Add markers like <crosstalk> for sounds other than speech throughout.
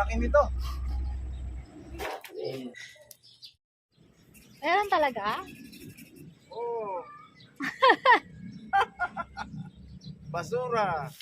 Laki nito. Meron talaga? Oh. <laughs> Basura.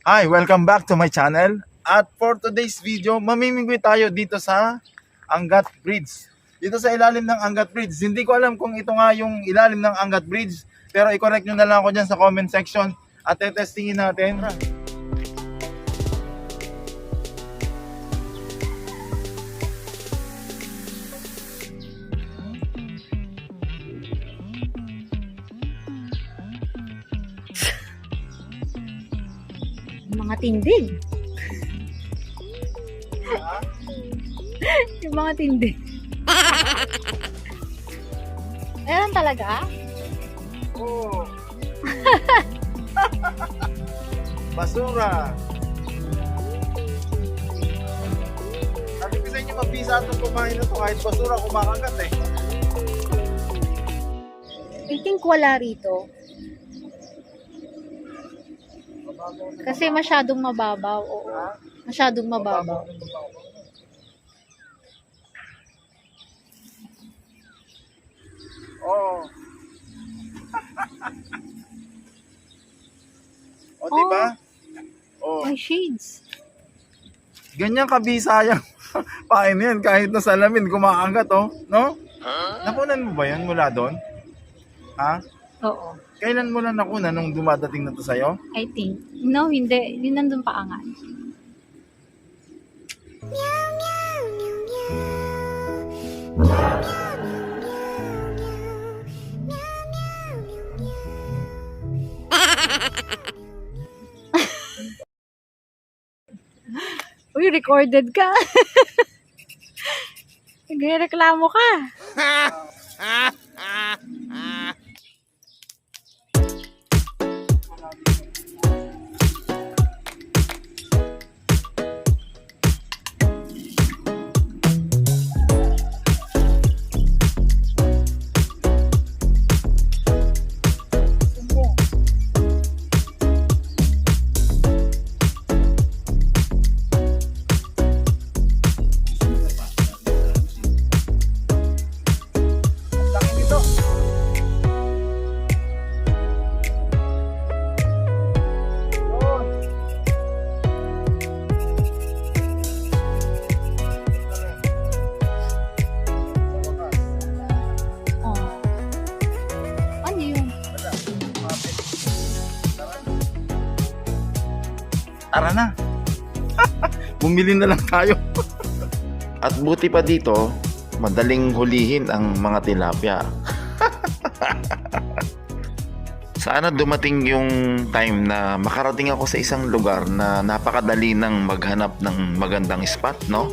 Hi, welcome back to my channel. At for today's video, mamimingwi tayo dito sa Angat Bridge. Dito sa ilalim ng Angat Bridge. Hindi ko alam kung ito nga yung ilalim ng Angat Bridge. Pero i-correct nyo na lang ako dyan sa comment section. At testingin natin. Yung tindig. yung mga tindig. Meron talaga? Oh. <laughs> Basura. Sabi ko sa inyo, mabisa itong kumain na to kahit basura kumakagat eh. I think wala rito. Kasi masyadong mababaw. Oo. Masyadong mababaw. Oo. <laughs> o, diba? Oh. May shades. Ganyan kabisa yung <laughs> pain yan kahit na salamin kumakagat oh, no? Nakunan mo ba yan mula doon? Ha? Oo. Kailan mo lang nakunan nung dumadating na to sa'yo? I think. No, hindi. Hindi nandun pa angan. <laughs> Uy, recorded ka. <laughs> Nagreklamo ka. <laughs> Tara na. <laughs> Bumili na lang tayo. <laughs> At buti pa dito, madaling hulihin ang mga tilapia. <laughs> Sana dumating yung time na makarating ako sa isang lugar na napakadali ng maghanap ng magandang spot, no?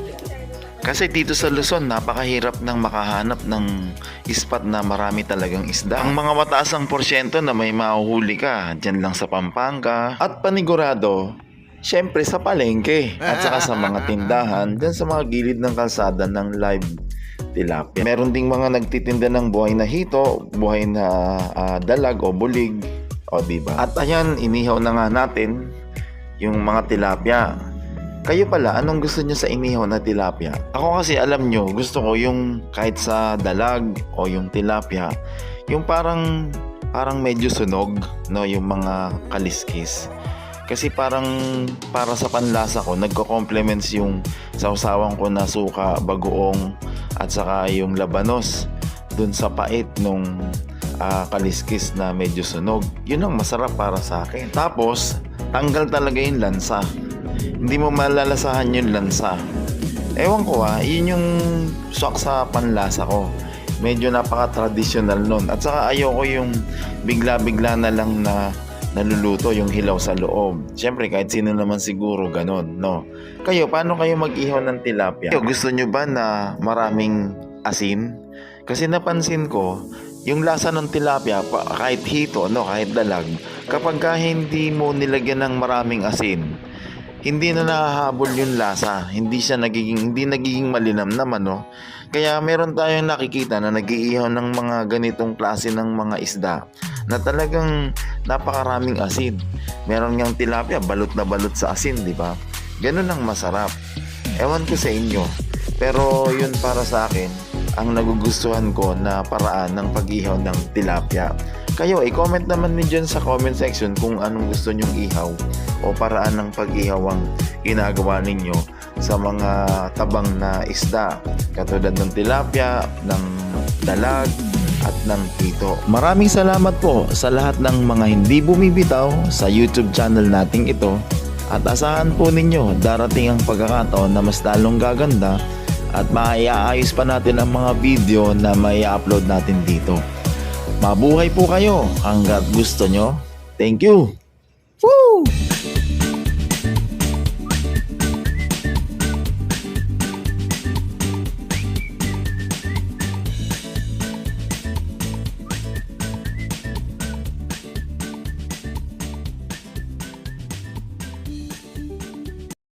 Kasi dito sa Luzon, napakahirap ng makahanap ng spot na marami talagang isda. Ang mga mataas ang porsyento na may mahuhuli ka, dyan lang sa Pampanga. At panigurado, syempre sa palengke. At saka sa mga <laughs> tindahan, dyan sa mga gilid ng kalsada ng live tilapia. Meron ding mga nagtitinda ng buhay na hito, buhay na ah, dalag o bulig. O diba? At ayan, inihaw na nga natin yung mga tilapia. Kayo pala, anong gusto nyo sa inihaw na tilapia? Ako kasi alam nyo, gusto ko yung kahit sa dalag o yung tilapia, yung parang parang medyo sunog, no, yung mga kaliskis. Kasi parang para sa panlasa ko, nagko-complements yung sausawan ko na suka, bagoong at saka yung labanos dun sa pait nung ah, kaliskis na medyo sunog. Yun ang masarap para sa akin. Tapos, tanggal talaga yung lansa. Hindi mo malalasahan yung lansa. Ewan ko ah, yun yung swak sa panlasa ko. Medyo napaka-traditional nun. At saka ayoko yung bigla-bigla na lang na naluluto yung hilaw sa loob. Siyempre, kahit sino naman siguro ganun, no? Kayo, paano kayo mag-ihaw ng tilapia? Kayo, gusto nyo ba na maraming asin. Kasi napansin ko, yung lasa ng tilapia, kahit hito, no, kahit dalag, kapag ka hindi mo nilagyan ng maraming asin, hindi na nahahabol yung lasa. Hindi siya nagiging, hindi nagiging malinam naman, no? Kaya meron tayong nakikita na nag-iihaw ng mga ganitong klase ng mga isda na talagang napakaraming asin. Meron ngang tilapia, balot na balot sa asin, di ba? Ganun ang masarap. Ewan ko sa inyo. Pero yun para sa akin, ang nagugustuhan ko na paraan ng pag-ihaw ng tilapia. Kayo, i-comment naman din dyan sa comment section kung anong gusto nyong ihaw o paraan ng pag-ihaw ang ginagawa ninyo sa mga tabang na isda katulad ng tilapia, ng dalag at ng pito. Maraming salamat po sa lahat ng mga hindi bumibitaw sa YouTube channel nating ito at asahan po ninyo darating ang pagkakataon na mas lalong gaganda at maiaayos pa natin ang mga video na may upload natin dito. Mabuhay po kayo hanggat gusto nyo. Thank you! Woo!